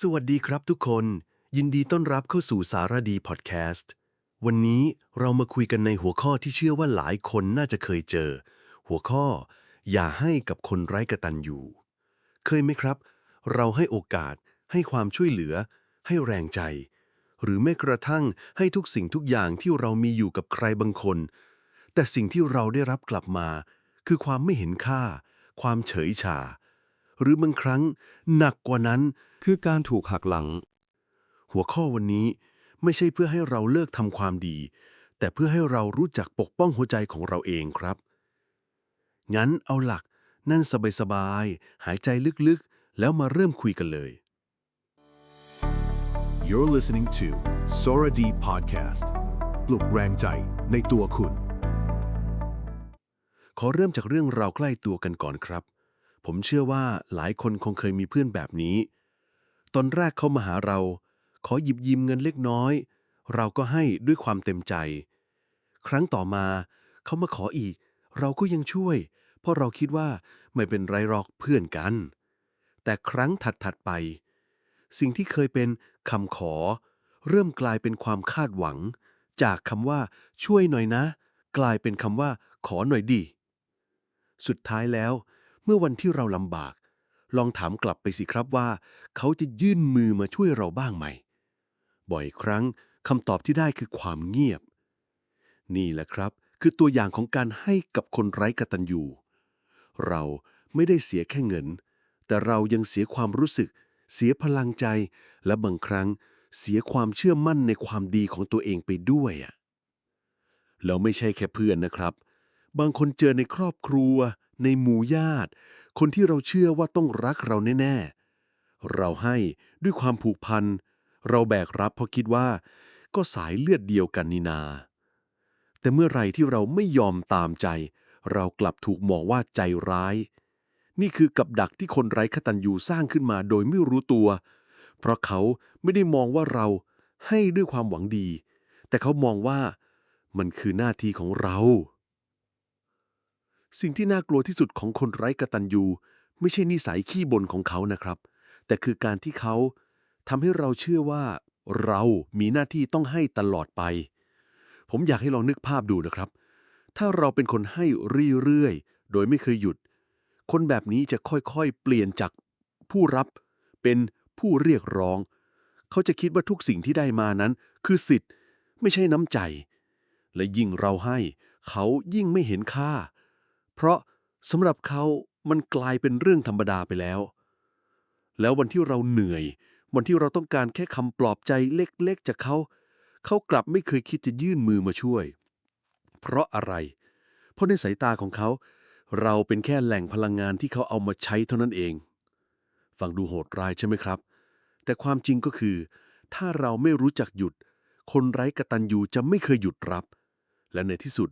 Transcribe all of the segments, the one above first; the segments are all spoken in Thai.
สวัสดีครับทุกคน ยินดีต้อนรับเข้าสู่สารดีพอดแคสต์ วันนี้เรามาคุยกันในหัวข้อที่เชื่อว่าหลายคนน่าจะเคยเจอ หัวข้อ อย่าให้กับคนไร้กระตัญญูเคยไหมครับ เราให้โอกาส ให้ความช่วยเหลือ ให้แรงใจ หรือแม้กระทั่งให้ทุกสิ่งทุกอย่างที่เรามีอยู่กับใครบางคน แต่สิ่งที่เราได้รับกลับมา คือความไม่เห็นค่า ความเฉยชา หรือบางครั้ง หนักกว่านั้น คือการถูกหักหลัง หัวข้อวันนี้ไม่ใช่เพื่อให้เราเลิกทำความดี แต่เพื่อให้เรารู้จักปกป้องหัวใจของเราเองครับ งั้นเอาหลักนั่นสบายๆหายใจลึกๆ แล้วมาเริ่มคุยกันเลย You're listening to Sora D Podcast ปลุกแรงใจในตัวคุณ ขอเริ่มจากเรื่องราวใกล้ตัวกันก่อนครับ ผมเชื่อว่าหลายคนคงเคยมีเพื่อนแบบนี้ ตอนแรกเขามาหาเรา ขอหยิบยืมเงินเล็กน้อย เราก็ให้ด้วยความเต็มใจ ครั้งต่อมา เขามาขออีก เราก็ยังช่วย เพราะเราคิดว่าไม่เป็นไรหรอกเพื่อนกัน แต่ครั้งถัดๆไป สิ่งที่เคยเป็นคำขอ เริ่มกลายเป็นความคาดหวัง จากคำว่าช่วยหน่อยนะ กลายเป็นคำว่า ขอหน่อยดิสุดท้ายแล้ว เมื่อวันที่เราลำบาก ลองถามกลับไปสิครับว่า เขาจะยื่นมือมาช่วยเราบ้างไหม บ่อยครั้งคำตอบที่ได้คือความเงียบ นี่แหละครับ คือตัวอย่างของการให้กับคนไร้กตัญญูเราไม่ได้เสียแค่เงิน แต่เรายังเสียความรู้สึก เสียพลังใจ และบางครั้งเสียความเชื่อมั่นในความดีของตัวเองไปด้วยอะแล้วไม่ใช่แค่เพื่อนนะครับ บางคนเจอในครอบครัว ในหมู่ญาติ คนที่เราเชื่อว่าต้องรักเราแน่ๆ เราให้ด้วยความผูกพัน เราแบกรับเพราะคิดว่า ก็สายเลือดเดียวกันนี่นา แต่เมื่อไรที่เราไม่ยอมตามใจ เรากลับถูกมองว่าใจร้าย นี่คือกับดักที่คนไร้ขตัญญูสร้างขึ้นมาโดยไม่รู้ตัว เพราะเขาไม่ได้มองว่าเราให้ด้วยความหวังดี แต่เขามองว่ามันคือหน้าที่ของเรา สิ่งที่น่ากลัวที่สุดของคนไร้กระตัญญูไม่ใช่นิสัยขี้บ่นของเขานะครับ แต่คือการที่เขาทำให้เราเชื่อว่า เรามีหน้าที่ต้องให้ตลอดไป ผมอยากให้ลองนึกภาพดูนะครับ ถ้าเราเป็นคนให้เรื่อยๆ โดยไม่เคยหยุด คนแบบนี้จะค่อยๆ เปลี่ยนจากผู้รับเป็นผู้เรียกร้อง เขาจะคิดว่าทุกสิ่งที่ได้มานั้น คือสิทธิ์ไม่ใช่น้ำใจ และยิ่งเราให้ เขายิ่งไม่เห็นค่า เพราะสำหรับเขามันกลายเป็นเรื่องธรรมดาไปแล้ว แล้ววันที่เราเหนื่อย วันที่เราต้องการแค่คำปลอบใจเล็กๆจากเขา เขากลับไม่เคยคิดจะยื่นมือมาช่วย เพราะอะไร เพราะในสายตาของเขา เราเป็นแค่แหล่งพลังงานที่เขาเอามาใช้เท่านั้นเอง ฟังดูโหดร้ายใช่ไหมครับ แต่ความจริงก็คือ ถ้าเราไม่รู้จักหยุด คนไร้กระตัญญูจะไม่เคยหยุดรับ และในที่สุด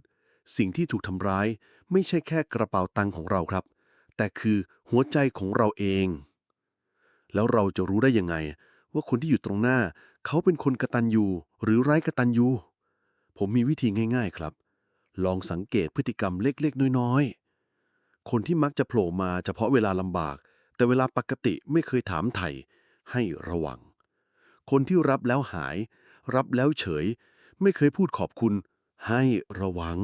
สิ่งที่ถูกทำร้ายไม่ใช่แค่กระเป๋าตังค์ของเราครับ แต่คือหัวใจของเราเอง แล้วเราจะรู้ได้ยังไง ว่าคนที่อยู่ตรงหน้า เขาเป็นคนกระตัญญูหรือไร้กระตัญญูผมมีวิธีง่าย ๆครับ ลองสังเกตพฤติกรรมเล็กๆ น้อยๆ คนที่มักจะโผล่มาเฉพาะเวลาลำบาก แต่เวลาปกติไม่เคยถามไถ่ให้ระวัง คนที่รับแล้วหาย รับแล้วเฉย ไม่เคยพูดขอบคุณให้ระวัง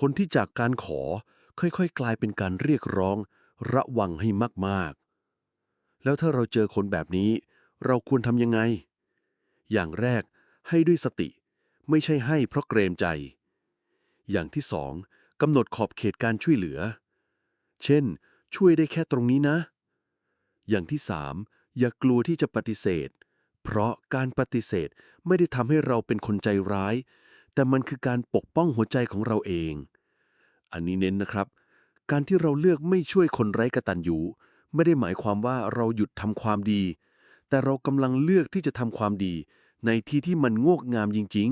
คนที่จากการขอค่อยๆ กลายเป็นการเรียกร้อง ระวังให้มากๆ แล้วถ้าเราเจอคนแบบนี้ เราควรทำยังไง อย่างแรกให้ด้วยสติ ไม่ใช่ให้เพราะเกรงใจ อย่างที่สองกำหนดขอบเขตการช่วยเหลือ เช่น ช่วยได้แค่ตรงนี้นะ อย่างที่สามอย่ากลัวที่จะปฏิเสธ เพราะการปฏิเสธไม่ได้ทำให้เราเป็นคนใจร้าย แต่มันคือการปกป้องหัวใจของเราเอง อันนี้เน้นนะครับ การที่เราเลือกไม่ช่วยคนไร้กตัญญูไม่ได้หมายความว่าเราหยุดทำความดี แต่เรากำลังเลือกที่จะทำความดี ในที่ที่มันงอกงามจริง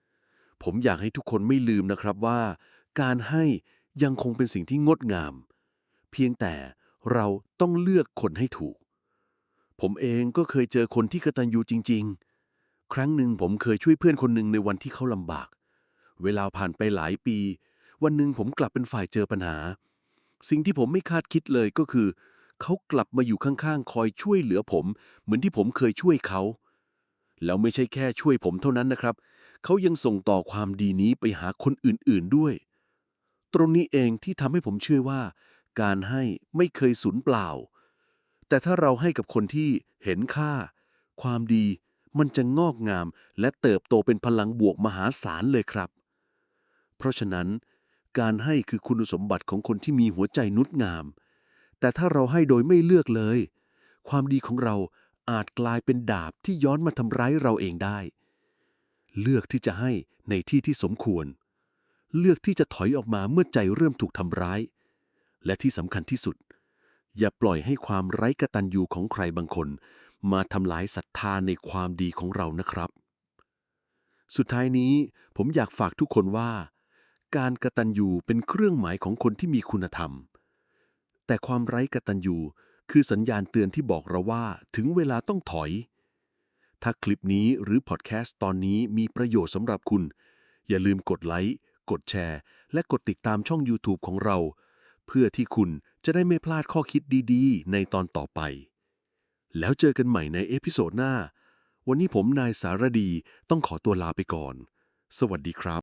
ๆ ผมอยากให้ทุกคนไม่ลืมนะครับว่า การให้ยังคงเป็นสิ่งที่งดงาม เพียงแต่เราต้องเลือกคนให้ถูก ผมเองก็เคยเจอคนที่กตัญญูจริง ๆ ครั้งหนึ่งผมเคยช่วยเพื่อนคนหนึ่งในวันที่เขาลำบาก เวลาผ่านไปหลายปี วันหนึ่งผมกลับเป็นฝ่ายเจอปัญหา สิ่งที่ผมไม่คาดคิดเลยก็คือ เขากลับมาอยู่ข้างๆ คอยช่วยเหลือผม เหมือนที่ผมเคยช่วยเขา แล้วไม่ใช่แค่ช่วยผมเท่านั้นนะครับ เขายังส่งต่อความดีนี้ไปหาคนอื่นๆด้วย ตรงนี้เองที่ทำให้ผมเชื่อว่า การให้ไม่เคยสูญเปล่า แต่ถ้าเราให้กับคนที่เห็นค่า ความดี มันจะงอกงามและเติบโตเป็นพลังบวกมหาศาลเลยครับ เพราะฉะนั้น การให้คือคุณสมบัติของคนที่มีหัวใจนุชงาม แต่ถ้าเราให้โดยไม่เลือกเลย ความดีของเราอาจกลายเป็นดาบที่ย้อนมาทำร้ายเราเองได้ เลือกที่จะให้ในที่ที่สมควร เลือกที่จะถอยออกมาเมื่อใจเริ่มถูกทำร้าย และที่สำคัญที่สุด อย่าปล่อยให้ความไร้กตัญญูของใครบางคน มาทำลายศรัทธาในความดีของเรานะครับ สุดท้ายนี้ผมอยากฝากทุกคนว่า การกระตัญญูเป็นเครื่องหมายของคนที่มีคุณธรรม แต่ความไร้กระตัญญูคือสัญญาณเตือนที่บอกเราว่าถึงเวลาต้องถอย ถ้าคลิปนี้หรือพอดแคสต์ตอนนี้มีประโยชน์สำหรับคุณ อย่าลืมกดไลค์กดแชร์ และกดติดตามช่อง YouTube ของเรา เพื่อที่คุณจะได้ไม่พลาดข้อคิดดีๆ ในตอนต่อไป แล้วเจอกันใหม่ในเอพิโซดหน้า วันนี้ผมนายสารดีต้องขอตัวลาไปก่อน สวัสดีครับ